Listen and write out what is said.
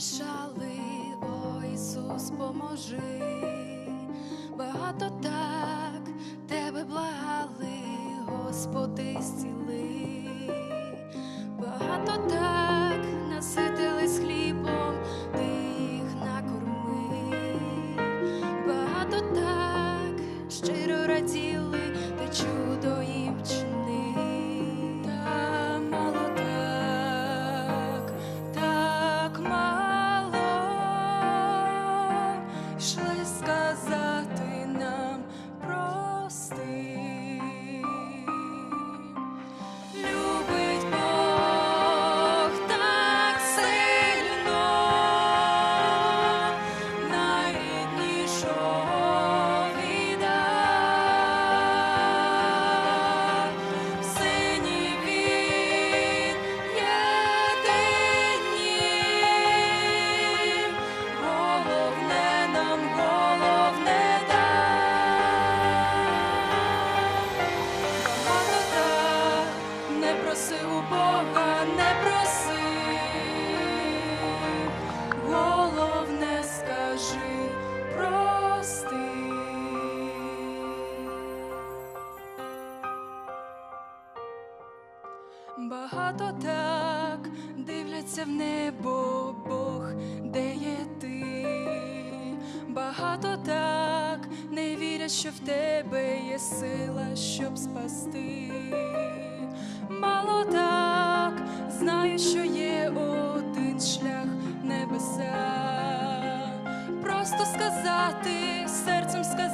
поспішали, о Ісус, поможи. Багато так тебе благали, Господи, зціли. Багато так Багато так дивляться в небо, Бог, де є ти. Багато так не вірять, що в тебе є сила, щоб спасти. Мало так знають, що є один шлях небеса. Просто сказати, серцем сказати.